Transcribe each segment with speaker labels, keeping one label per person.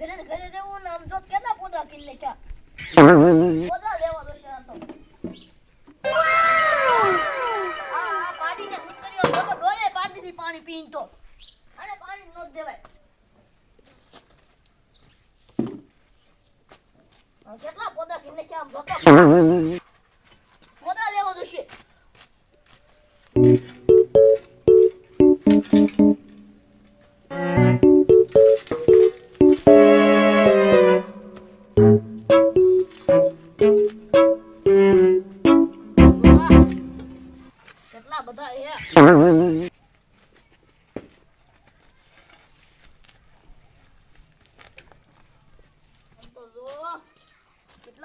Speaker 1: ઘરે ઘરે રહેવું આમ જો કેટલા પોદા કિલ છે પોતા લેવા દો શાંત આ આ પાડીને તો તો પાણી પીન તો અને પાણી નો દેવાય. કેટલા પોદા કિલ્લે છે આમ જોતો?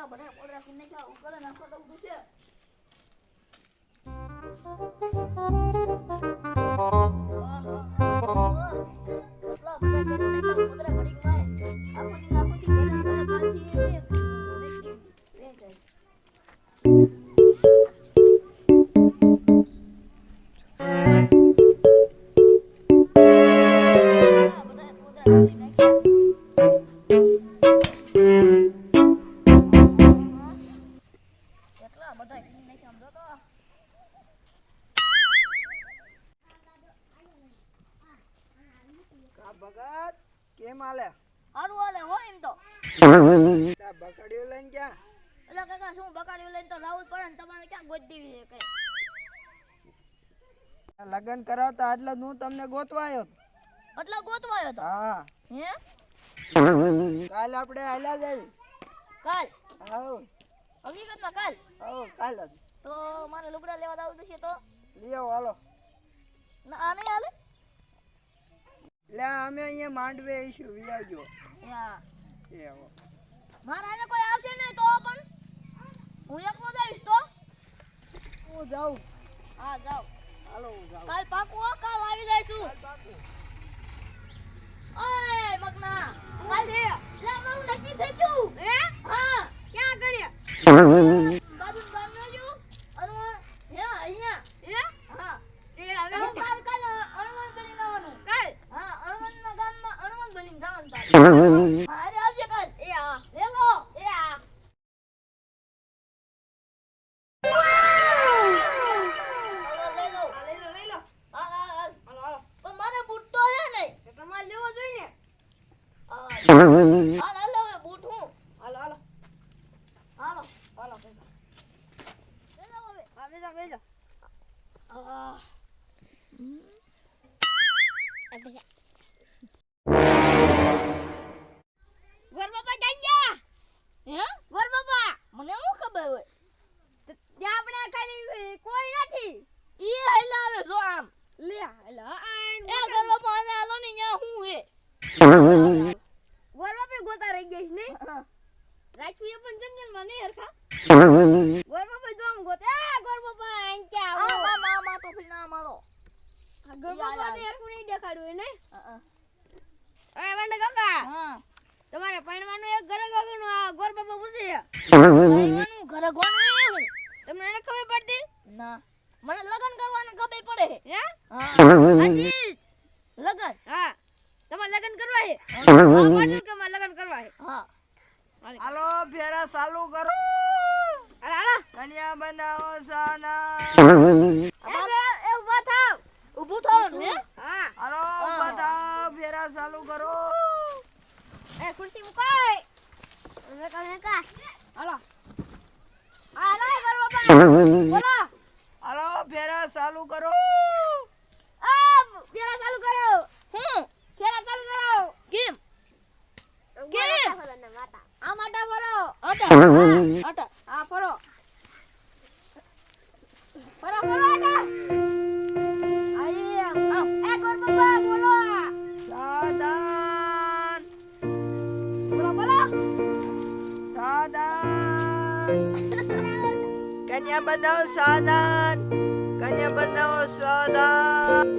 Speaker 1: કેટલા બધા પોદરા રાખીને નાખ્યા ઉપર નાખો તો બધું છે.
Speaker 2: ભગત કેમ હાલે
Speaker 1: હારું હાલે હોય એમ તો.
Speaker 2: બકડીઓ લઈને ક્યાં?
Speaker 1: એટલે કાકા શું બકાડ્યું લઈને તો લાવવું પડે ને તમારે ક્યાં ગોત દેવી કઈ?
Speaker 2: આ કરાવતા એટલે હું તમને ગોતવાયો.
Speaker 1: એટલે ગોતવાયો તો?
Speaker 2: હા.
Speaker 1: હે?
Speaker 2: કાલ આપણે આલા જાવી
Speaker 1: કાલ?
Speaker 2: આવ
Speaker 1: હકીકતમાં કાલ?
Speaker 2: હા કાલ
Speaker 1: તો મારે લુગડા લેવા જવું છે તો?
Speaker 2: લઈ હાલો.
Speaker 1: ના આને હાલે
Speaker 2: લે અમે અહીંયા માંડવે આવીશું વિયાજો
Speaker 1: યા
Speaker 2: એ
Speaker 1: મારા કોઈ આવશે નહીં તો પણ? હું એકલો જઈશ તો?
Speaker 2: હું જાઉં.
Speaker 1: હા જાઉં
Speaker 2: હાલો હું જાઉં.
Speaker 1: કાલ પાકું હો, કાલ આવી જઈશું. ઓય મગના. છે. લે મારું નક્કી થઈ ગયું. હે? હા. ક્યાં કર્યા બાજુ ગામ નો જો અરવણ હે અહીંયા હે હા એ હવે કાલ કાલ અણવણ બની જવાનું કાલ હા અણવણ ના ગામમાં અણવણ બની જવાનું તારે હા અરે આવજે કાલ એ હા લેલો એ હા હાલો, લઈ લો. હા, હા, હા. પણ મારે બૂટ તો હે નહીં તમારે લેવો જોઈએ હા હાલ હાલ હવે બૂટ હું હાલો હાલો હાલો હાલો બેસો હવે હા બેસો બેસો આ ગોર બાપા હે ગોર મને શું ખબર હોય ત્યાં આપણે ખાલી કોઈ નથી ઈ હેલા જો આમ લે હેલા આન એ ગોર બાપા આને ને ન્યા હું હે ગોર ગોતા રહી ગઈ ને રાખવી પણ જંગલમાં નહીં હરખા ગોર બાપા જો આમ ગોતે એ ગોર બાપા આન ક્યાં આવો આ મા મા ટોપી ના મારો ને વંડ ગંગા? હા. તમારે પરણવાનું એક ઘરે ગગનું આ ગોર બાબા પૂછે પરણવાનું ઘરે ગોનું તમને ન ખબર પડતી? ના. મને લગન કરવાનું ખબર પડે. હે? હા. હાજી લગન? હા. તમારે લગન કરવા હે. હા કે મારે લગન કરવા હે હા.
Speaker 2: હાલો. ફેરા ચાલુ કરો.
Speaker 1: અરે હાલો.
Speaker 2: કન્યા બનાવો સાના
Speaker 1: એ ઊભા થાવ ઊભું થાવ ને હા
Speaker 2: હાલો બધા ફેરા ચાલુ કરો
Speaker 1: ખુરશી મુકાય હવે કાલે કા હાલો હાલો ગોર બાપા બોલો
Speaker 2: હાલો ફેરા ચાલુ કરો.
Speaker 1: આ ફેરા ચાલુ કરો હું? ફેરા ચાલુ કરો કેમ? કેમ આ માટા ફરો આટા. આટા આ ફરો. ફરો ફરો આટા.
Speaker 2: બનાવો સાદાન કન્યા બનાવો
Speaker 1: સાદાન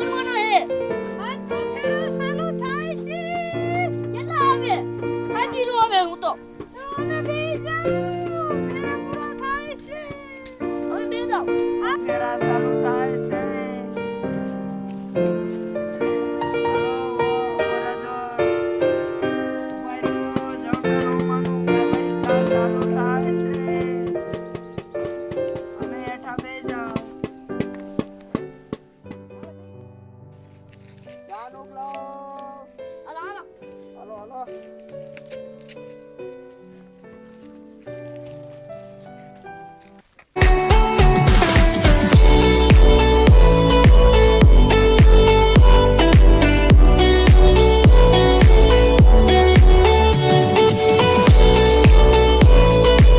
Speaker 1: Gracias. મોકલો હાલો હાલો હાલો હાલો